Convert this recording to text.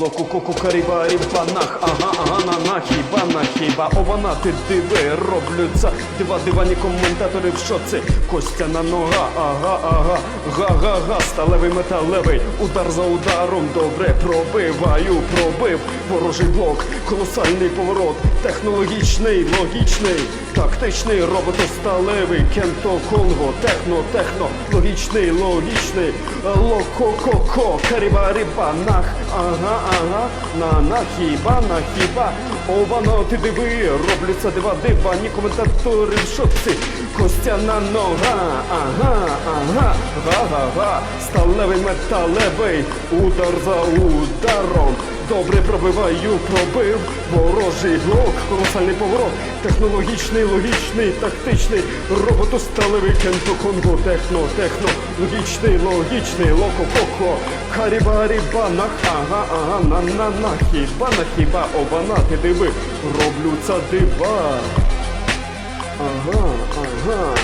Локу коку карібарі банах, ага, ага, на на хіба на хіба? Обана ти диви робляться дива дивані коментатори в шоці Костяна нога, ага, ага, га-га-га, сталевий металевий, удар за ударом, добре пробиваю, пробив. Ворожий блок, колосальний поворот, технологічний, логічний, тактичний, роботосталевий, кенто Конго, техно, техно, логічний, логічний, локо-ко-ко, каріба-ріба, нах, ага, ага, на на хіба, на хіба, обано ти диви, робляться дива ні коментатори в шоці, костяна нога, ага, ага, га-га-га, сталевий металевий, удар за ударом, добре пробиваю, пробив, ворожий блок, колосальний поворот, технологічний, логічний, тактичний, роботосталевий кенто Конго, техно, техно, логічний, логічний, локо-коко, каріба-ріба, ага, ага, на на на хіба, на хіба, обана, ти диви, роблю це дива. Ага, ага,